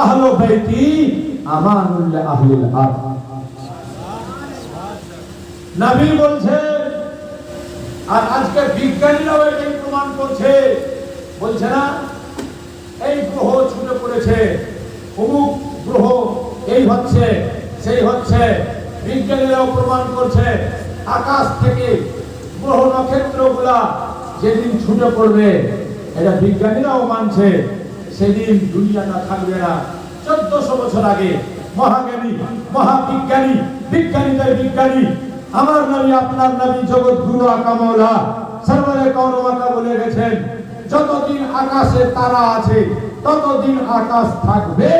আহলু বাইতি আমানুল লিআহলিল আরদ। নবী বলছে আর আজকে বিজ্ঞানীরাও এটাই প্রমাণ করছে। বলছে না, এই গ্রহ ছুটে পড়েছে, অমুক গ্রহ এই হচ্ছে, সেই হচ্ছে। বিজ্ঞানীরাও প্রমাণ করছে, আকাশ থেকে গ্রহ নক্ষত্রগুলা যেদিন ছুটে পড়বে, এটা বিজ্ঞানীরাও মানছে। সেদিন দুনিয়াটা থাকবে না। চোদ্দশো বছর আগে মহাজ্ঞানী, মহাবিজ্ঞানী, বিজ্ঞানীদের বিজ্ঞানী, আমার নবী আপনার নবী জগৎ গুরু আকামৌলা সর্বরে কৌরমাকা বলে গেছেন, যতদিন আকাশে তারা আছে, ততদিন আকাশ থাকবে।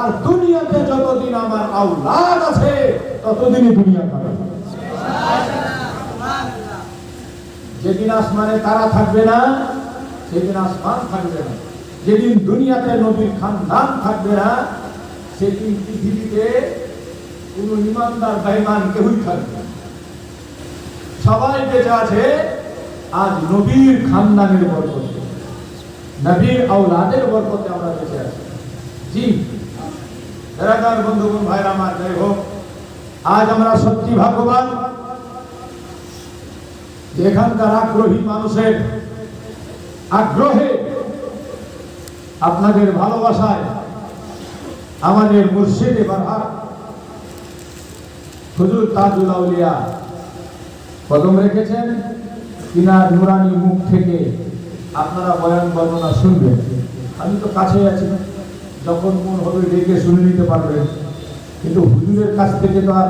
আর দুনিয়াতে যতদিন আমার আউলাদ আছে, ততদিনই দুনিয়া থাকবে। যেদিন আসমানে তারা থাকবে না, সেদিন আসমান থাকবে না। যেদিন দুনিয়াতে নবীর খানদান থাকবে না, সেদিন পৃথিবীতে কোন ইমানদার, বেঈমান কেউই থাকবে সবাই বেঁচে আছে, আজ নবীর খানদানের বরকতে। নবীর আওলাদের বরকতে আমরা বেঁচে আছি। জি। এলাকার বন্ধুগণ, ভাইরা আমার, যাই হোক, আজ আমরা সত্যি ভাগ্যবান এখানকার আগ্রহী মানুষের আগ্রহে আপনাদের ভালোবাসায় আমাদের মুর্শিদে বারহার হুজুর তাজুল কদম রেখেছেন তিনার নুরানি মুখ থেকে আপনারা বয়ান বর্ণনা শুনবেন। আমি তো কাছে আছি, যখন মন হবে ডেকে শুনে নিতে পারবেন। কিন্তু হুজুরের কাছ থেকে তো আর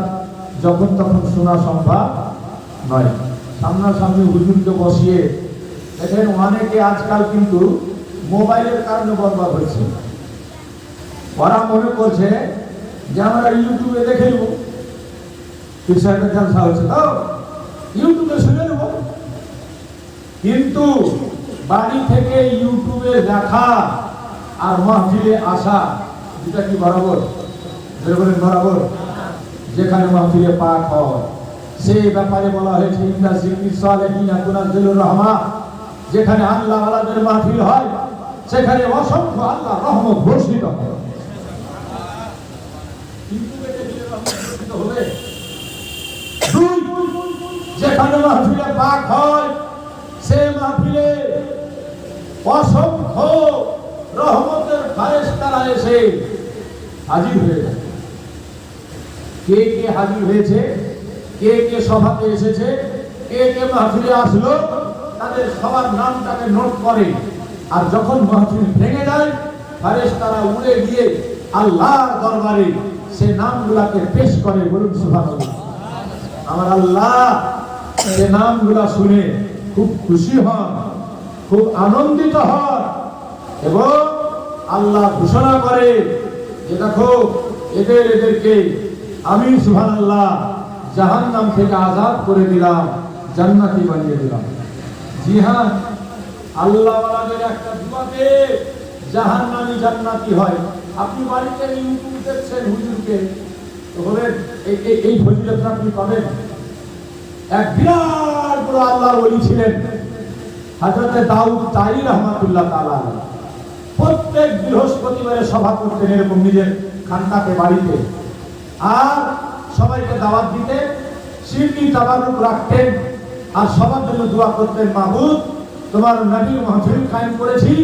যখন তখন শোনা সম্ভব নয়। সামনাসামনি হুজুরকে বসিয়ে দেখেন, অনেকে আজকাল কিন্তু মোবাইলের কারণে বরবাদ হয়েছে। ওরা মনে করছে যে আমরা ইউটিউবে দেখে নেব। পীর সাহেবের জালসা হচ্ছে তো ইউটিউবে শুনে নেব। কিন্তু বাড়ি থেকে ইউটিউবে দেখা আর মাহফিলে আসা দুটা কি বরাবর? বরাবর। যেখানে মাহফিলে পাক হয়। সেই ব্যাপারে বলা হয়েছে ইন্দা জিকির সালেহিন কুনাজ্জিলুর রহমা যেখানে আল্লাহ আলাদের মাহফিল হয়। সেখানে অসংখ্য আল্লাহ রহমত ঘোষিত হয়। রহমত দুই, যেখানে মাহফিলে পাক হয়, সে মাহফিলে অসংখ্য রহমতের ফারেস্তারা এসে হাজির হয়ে যায় কে কে হাজির হয়েছে, কে কে সভাতে এসেছে, কে কে মাহফিলে আসলো, তাদের সবার নামটাকে নোট করে। আর যখন মাহফিল ভেঙে যায় ফারেস তারা উড়ে গিয়ে আল্লাহর দরবারে সে নামগুলাকে পেশ করে বলুন সুবহানাল্লাহ। আমার আল্লাহ সে নামগুলা শুনে খুব খুশি হন, খুব আনন্দিত হন এবং আল্লাহ ঘোষণা করে যে দেখো, এদের এদেরকে আমি সুহান আল্লাহ জাহান নাম থেকে আজাদ করে দিলাম, জান্নাতি বানিয়ে দিলাম। জি হ্যাঁ আল্লাহ একটা দুয়াতে জাহান নামি জান্নাতি হয়। আপনি বাড়িতে ইউটিউব দেখছেন হুজুরকে তো বলেন এই এই- এই ফজিলত আপনি পাবেন। এক বিরাট বড় আল্লাহর ওলি ছিলেন। হযরতে দাউদ তাই রহমাতুল্লাহ আলাইহি। প্রত্যেক বৃহস্পতিবারে সভা করতেন এরকম নিজের খানকাতে বাড়িতে। আর সবাইকে দাওয়াত দিতেন সিরনি তাবারুক রাখতেন, আর সবার জন্য দোয়া করতেন মাহবুদ তোমার নবীর মাহফিল কায়েম করেছি,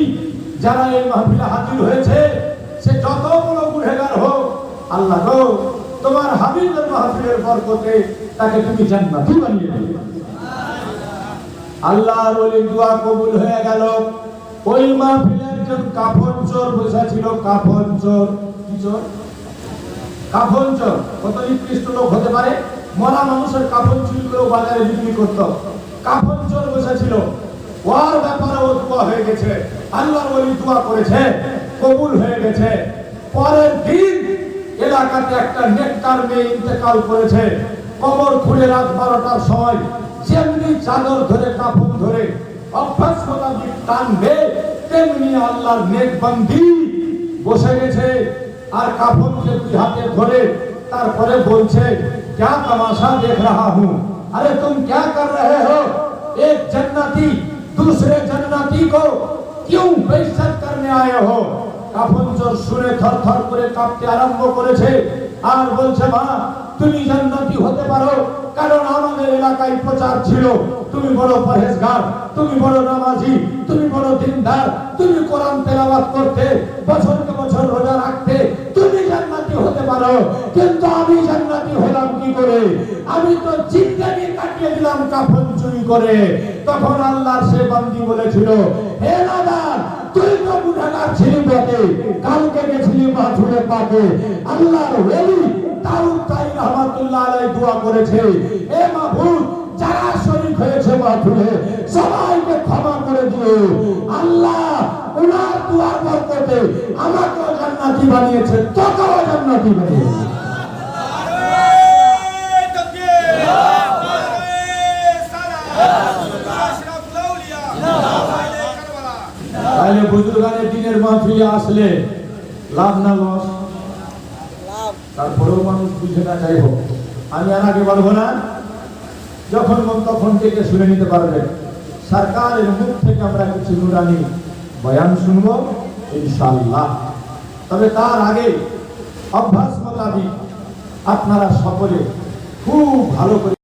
যারা এই মাহফিলে হাজির হয়েছে, সে যত বড় গুনেগার হোক, আল্লাহ গো, তোমার হাবিবের মাহফিলের বরকতে তাকে তুমি জান্নাতি বানিয়ে দিবে আল্লাহর ওলি দোয়া কবুল হয়ে গেল। ওই মাহফিলে একজন কাফন চোর বসা ছিল কাফন চোর, কি চোর? কাফন চোর, কত নিকৃষ্ট লোক হতে পারে? মরা মানুষের কাফন চুরি করে বাজারে বিক্রি করত। কাফন চোর বসা ছিল ওর ব্যাপারে ও দোয়া হয়ে গেছে আল্লাহর ওলি দোয়া করেছে কবুল হয়ে গেছে পরের দিন এলাকাতে একটা নেককার মেয়ে ইন্তেকাল করেছে কবর খুলে রাত বারোটার সময় যেমনি চাদর ধরে কাপড় ধরে অভ্যাস মোতাবিক টানবে তেমনি আল্লাহর নেক বন্দি বসে গেছে আর কাপড়কে দুই হাতে ধরে তারপরে বলছে क्या तमाशा देख रहा हूँ अरे तुम क्या कर रहे हो एक जन्नती दूसरे जन्नती को क्यों बेइज्जत करने आए हो কাফন চোর শুনে থর থর করে কাঁপতে আরম্ভ করেছে আর বলছে মা তুমি জান্নাতি হতে পারো কারণ আমাদের এলাকায় প্রচার ছিল তুমি বড় পরহেজগার তুমি বড় নামাজি তুমি বড় দিনদার তুমি কোরআন তেলাওয়াত করতে বছরকে বছর রোজা রাখতে তুমি জান্নাতি হতে পারো, কিন্তু আমি জান্নাতি হলাম কি করে? আমি তো জিন্দেগি কাটিয়ে দিলাম কাফন চুরি করে। তখন আল্লাহর সে বান্দি বলেছিল, হে নাদার তুই তো গুনাহগার ছিলি বটে, কালকে গেছিলি মাথুরে পাকে। আল্লাহর ওলি দাউদ তাই রহমাতুল্লাহ আলাইহি দোয়া করেছে, হে মাহবুব, যারা শরীক হয়েছে মাথুরে সবাইকে ক্ষমা করে দিও। আল্লাহ ওনার দোয়ার বরকতে আমাকেও জান্নাতি বানিয়েছে, তোকেও জান্নাতি বানিয়েছে। তাহলে বুজুর্গানের দিনের মাহফিলে আসলে লাভ না লস? তারপরেও মানুষ বুঝে না, যাই হোক। আমি আর বলব না, যখন মন তখন থেকে শুনে নিতে পারবেন। সরকারের মুখ থেকে আমরা কিছু নুরানি বয়ান শুনব ইনশাল্লাহ তবে তার আগে অভ্যাস মোতাবিক আপনারা সকলে খুব ভালো করে